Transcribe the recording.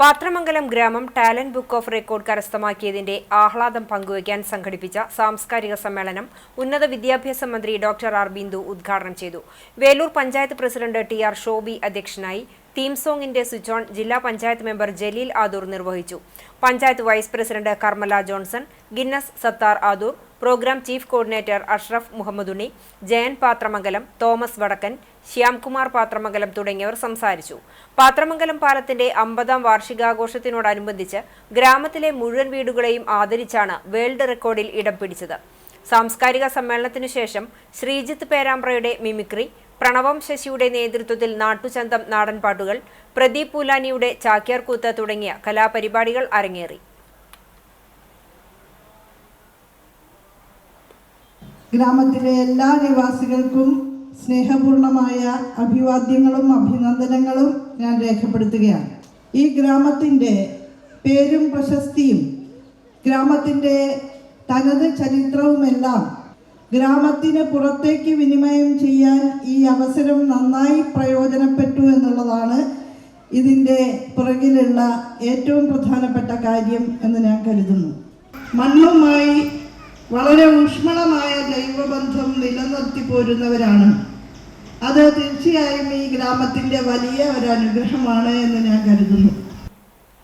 പാത്രമംഗലം ഗ്രാമം talent book of record കരസ്ഥമാക്കിയതിന്റെ ആഹ്ലാദം പങ്കുവയ്ക്കാൻ സംഘടിപ്പിച്ച സാംസ്കാരിക സമ്മേളനം ഉന്നത വിദ്യാഭ്യാസ മന്ത്രി ഡോക്ടർ ആർ ബിന്ദു ഉദ്ഘാടനം ചെയ്തു. Velur panchayat president T R Shobi അധ്യക്ഷനായി തീം സോങ്ങിന്റെ സ്വിച്ച് ഓൺ ജില്ലാ പഞ്ചായത്ത് മെമ്പർ ജലീൽ ആദൂർ നിർവഹിച്ചു. Panchayat vice president Karmala Johnson Guinness Sathar Adoor programme chief coordinator Ashraf Muhammadunni Jayan Pathramangalam Thomas Vadakkan Shyamkumar Pathramangalam തുടങ്ങിയവർ സംസാരിച്ചു. പാത്രമംഗലം പാലത്തിന്റെ അമ്പതാം വാർഷികാഘോഷത്തിനോടനുബന്ധിച്ച് ഗ്രാമത്തിലെ മുഴുവൻ വീടുകളെയും ആദരിച്ചാണ് വേൾഡ് റെക്കോർഡിൽ ഇടം പിടിച്ചത്. സാംസ്കാരിക സമ്മേളനത്തിനു ശേഷം ശ്രീജിത്ത് പേരാമ്പ്രയുടെ മിമിക്രി പ്രണവം ശശിയുടെ നേതൃത്വത്തിൽ നാട്ടുചന്തം നാടൻപാട്ടുകൾ പ്രദീപ് പൂലാനിയുടെ ചാക്യാർകൂത്ത് തുടങ്ങിയ കലാപരിപാടികൾ അരങ്ങേറി. ഗ്രാമത്തിലെ എല്ലാ നിവാസികൾക്കും സ്നേഹപൂർണമായ അഭിവാദ്യങ്ങളും അഭിനന്ദനങ്ങളും ഞാൻ രേഖപ്പെടുത്തുകയാണ്. ഈ ഗ്രാമത്തിന്റെ പേരും പ്രശസ്തിയും ഗ്രാമത്തിന്റെ തനത് ചരിത്രവുമെല്ലാം ഗ്രാമത്തിന് പുറത്തേക്ക് വിനിമയം ചെയ്യാൻ ഈ അവസരം നന്നായി പ്രയോജനപ്പെട്ടു എന്നുള്ളതാണ് ഇതിന്റെ പുറകിലുള്ള ഏറ്റവും പ്രധാനപ്പെട്ട കാര്യം എന്ന് ഞാൻ കരുതുന്നു. മണ്ണുമായി വളരെ ഊഷ്മളമായ ജൈവബന്ധം നിലനിർത്തി പോരുന്നവരാണ്. അത് തീർച്ചയായും ഈ ഗ്രാമത്തിന്റെ വലിയ ഒരു അനുഗ്രഹമാണ് എന്ന് ഞാൻ കരുതുന്നു.